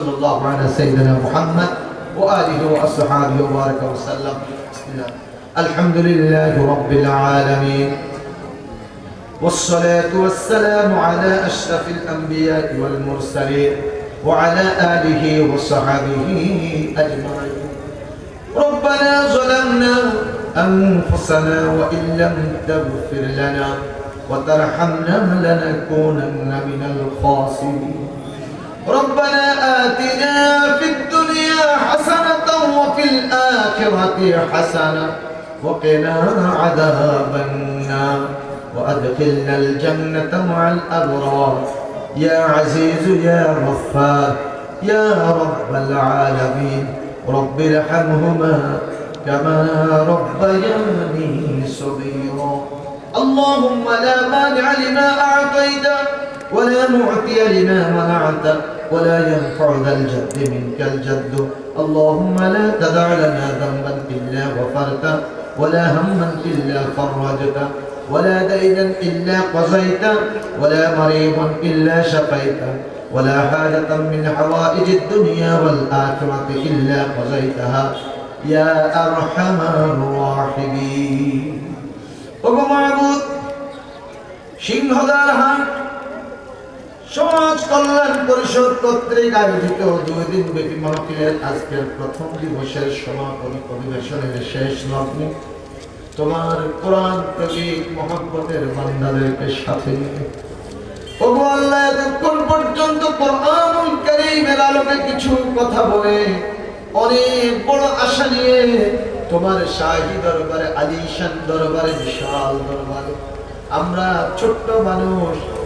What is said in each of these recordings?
صلى الله على سيدنا محمد وآله وأصحابه وبارك وسلم. بسم الله الحمد لله رب العالمين. والصلاة والسلام على أشرف الأنبياء والمرسلين وعلى آله وصحبه أجمعين. ربنا ظلمنا أنفسنا وإن لم تغفر لنا وترحمنا لنكونن من الخاسرين. ربنا آتنا في الدنيا حسنة وفي الآخرة حسنة وقنا عذاب النار وأدخلنا الجنة مع الأبرار. يا عزيز يا غفار يا رب العالمين رب ارحمهما كما ربياني صغيرا. اللهم لا مانع لما أعطيت ولا معطي لما منعت ولا ينفع ذا الجد منك الجد اللهم لا تدع لنا ذنبا إلا غفرته ولا هما إلا فرجته ولا دينا إلا قضيته ولا مريضا إلا شفيته ولا حاجة من حوائج الدنيا والآخرة إلا قضيتها يا أرحم الراحمين وقم عبود شين هذا الهان সমাজ কল্যাণ পরিষদ কর্তৃক আয়োজিত দুই দিন ব্যাপী মাহফিলের আজকের প্রথম দিবসের সমাপনী অধিবেশনের শেষ লগ্নে তোমার কোরআন প্রতীক মহব্বতের বান্দাদেরকে সাথে নিয়ে ওগো আল্লাহ এতক্ষণ পর্যন্ত কোরআনুল কারীমের আলোকে কিছু কথা বলে অনেক বড় আশা নিয়ে তোমার শাহী দরবারে, আলিশান দরবারে, বিশাল দরবারে আমরা ছোট্ট মানুষ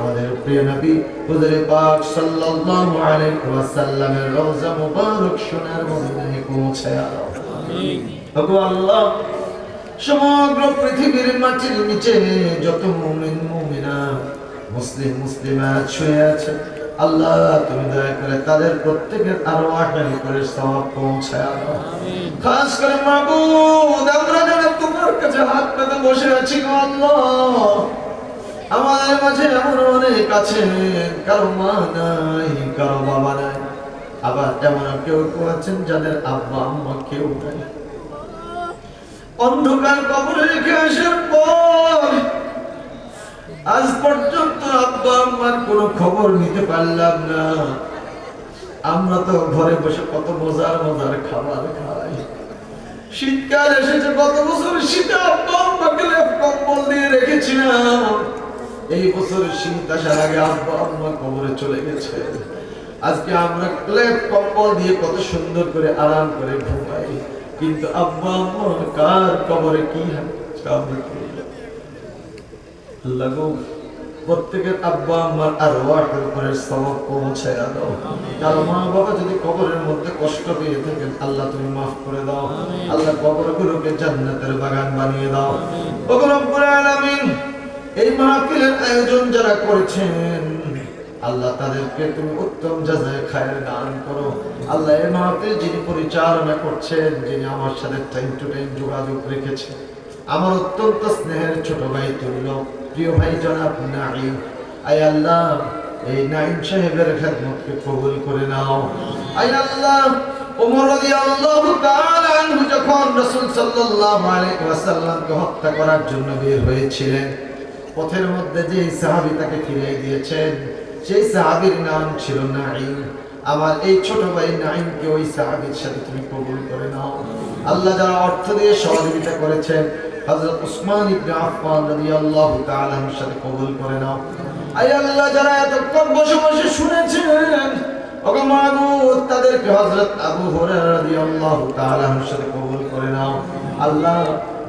আমাদের প্রিয় নবী হুজুর পাক সাল্লাল্লাহু আলাইহি ওয়াসাল্লামের রওজা মুবারক সোনার মদিনায় পৌঁছায় দাও ওগো আল্লাহ সমগ্র পৃথিবীর মাটির নিচে যত মুমিন মুমিনা মুসলিম মুসলিমাত শুয়ে আছে আল্লাহ তুমি দয়া করে তাদের প্রত্যেকের আরও আহারি করে সওয়াব পৌঁছায় দাও খাস করে মাবুদ আমরা যারা তোমার কাছে হাত পেতে বসে আছি গো আল্লাহ। আমাদের মাঝে এমন অনেক আছে, কারও মা নাই, কারও বাবা নাই। আবার এমন কেউ কেউ আছেন যাদের আব্বা, আম্মা কেউ নাই। অন্ধকার কবরে রেখে আসার পর আজ পর্যন্ত আব্বা, আম্মার কোনো খবর নিতে পারলাম না। আমরা তো ঘরে বসে কত মজার মজার খাবার খাই। শীতকাল এসেছে, গত বছর শীতে আব্বা, আম্মাকে কম্বল দিয়ে রেখেছিলাম। এই বছর শীত আসার আগে আব্বা আম্মা কবরে চলে গেছে। আজকে আমরা লেপ কম্বল দিয়ে কত সুন্দর করে আরাম করে ঘুমাই। কিন্তু আব্বা আম্মার কার কবরে কি আল্লাহ গো, প্রত্যেকের আব্বা আম্মার আর ওয়াহের উপরে সবক পৌঁছায় দাও। মা বাবা যদি কবরের মধ্যে কষ্ট পেয়ে থাকেন আল্লাহ তুমি মাফ করে দাও। আল্লাহ কবরগুলোকে জান্নাতের বাগান বানিয়ে দাও। আলামিন এই মাহফিলের আয়োজন যারা করেছেন, আল্লাহ তাদেরকে তুমি উত্তম যাচাই খায়ের দান করো। আল্লাহ এই মাহফিল যিনি পরিচালনা করছেন, যিনি আমার সাথে টাইম টু টাইম যোগাযোগ রেখেছেন, আমার অত্যন্ত স্নেহের ছোট ভাই তুল্য, প্রিয় ভাই জনাব নাইম আয় আল্লাহ, এই নাইম সাহেবের খেদমতকে কবুল করে নাও। আয় আল্লাহ যখন রাসূল সাল্লাল্লাহু আলাইহি ওয়াসাল্লামকে হত্যা করার জন্য বের হয়েছিলেন পথের মধ্যে যে সাহাবী তাকে ফিরিয়ে দিয়েছেন, সেই সাহাবীর নাম ছিল নাইম আমার এই ছোট ভাই নাইমকে ওই সাহাবীর সাথে তুমি কবুল করে নাও। আল্লাহ যারা অর্থ দিয়ে সহযোগিতা করেছেন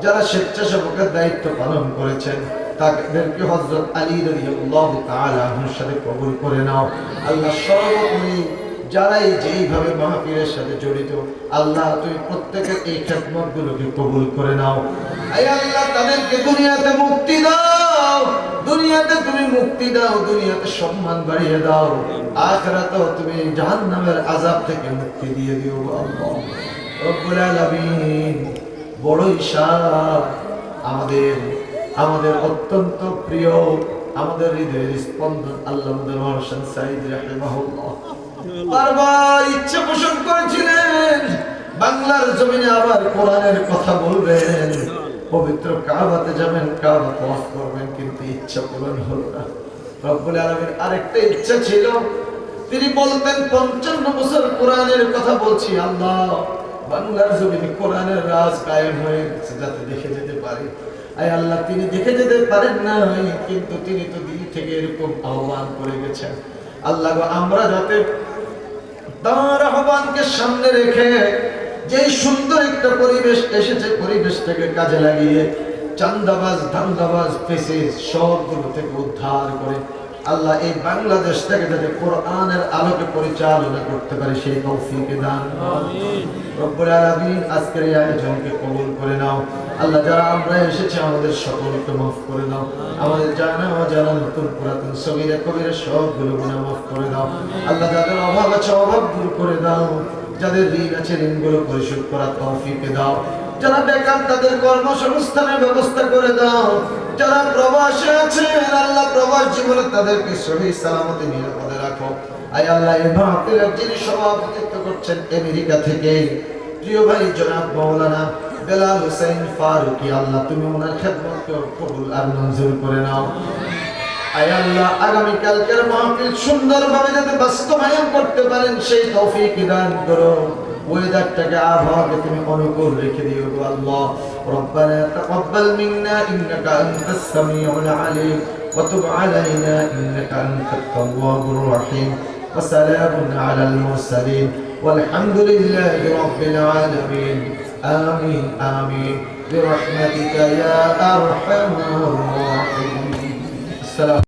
যারা স্বেচ্ছাসেবকের দায়িত্ব পালন করেছেন তাদেরকে হযরত আলী তাআলা সাথে কবুল করে নাও। আল্লাহ সর্বোপরি যারাই যেইভাবে মাহফিলের সাথে জড়িত, আল্লাহ তুমি প্রত্যেকের এই খেদমত গুলোকে কবুল করে নাও। আল্লাহ, তাদেরকে দুনিয়াতে মুক্তি দাও। দুনিয়াতে তুমি মুক্তি দাও, দুনিয়াতে সম্মান বাড়িয়ে দাও। আখরাতেও তুমি জাহান্নামের আযাব থেকে মুক্তি দিয়ে দিও আল্লাহ। বড়ই আমাদের আমাদের অত্যন্ত প্রিয়, আমাদের হৃদয়ের স্পন্দন আল্লাহ আমাদের সাইদ বারবার ইচ্ছে পোষণ করেছিলেন, বাংলার জমিনে আবার কোরআনের কথা বলবেন। পবিত্র কাবাতে যাবেন কাবা তওয়াফ করবেন, কিন্তু ইচ্ছা পূরণ হলো না। রব্বুল আলামিন আরেকটা ইচ্ছা ছিল, তিনি বলতেন পঞ্চান্ন বছর কোরআনের কথা বলছি, আল্লাহ, বাংলার জমিনে কোরআনের রাজ কায়েম হয়ে যাতে দেখে যেতে পারি। আল্লাহ, তিনি দেখে যেতে পারেন না কিন্তু তিনি তো দিন থেকে এরকম আহ্বান করে গেছেন। আল্লাহ আমরা যাতে তার আহ্বানকে সামনে রেখে যে সুন্দর একটা পরিবেশ এসেছে পরিবেশটাকে কাজে লাগিয়ে চান্দাবাজ, ধান্দাবাজ পেসে সবগুলো থেকে উদ্ধার করে আল্লাহ এই বাংলাদেশটাকে যাতে কোরআনের আলোকে পরিচালনা করতে পারে সেই তৌফিকে দান। রব্বুল আলামিন আজকের এই আয়োজনকে কবুল করে নাও। আল্লাহ যারা আমরা এসেছি আমাদের সকলকে মাফ করে দাও আমাদের জানা অজানা নতুন পুরাতন সগিরা কবিরা সবগুলো মাফ করে দাও আল্লাহ যাদের অভাব আছে অভাব দূর করে দাও যাদের ঋণ আছে ঋণগুলো পরিশোধ করার তৌফিকে দাও। যারা বেকার তাদের কর্মসংস্থানের ব্যবস্থা করে দাও। যারা প্রবাসে আছে আল্লাহ প্রবাস জীবনে তাদেরকে সহি সালামতে নিরাপদে রাখো। আয় আল্লাহ, এই মাহফিলের যিনি সভাপতিত্ব করছেন আমেরিকা থেকে। প্রিয় ভাই, জনাব মৌলানা বেলাল হুসাইন ফারুকি, আল্লাহ তুমি ওনার খেদমতকে কবুল আর মঞ্জুর করে নাও। আয় আল্লাহ, আগামী কালকের মাহফিল সুন্দরভাবে যাতে বাস্তবায়ন করতে পারেন, সেই তৌফিক দান করো। ওয়েদারটাকে আবহাওয়াকে তুমি অনুকূল রেখে দিও গো আল্লাহ ربنا تقبل منا انك انت السميع العليم وتب علينا انك انت التواب الرحيم وسلام على المرسلين والحمد لله رب العالمين آمين آمين برحمتك يا أرحم الراحمين السلام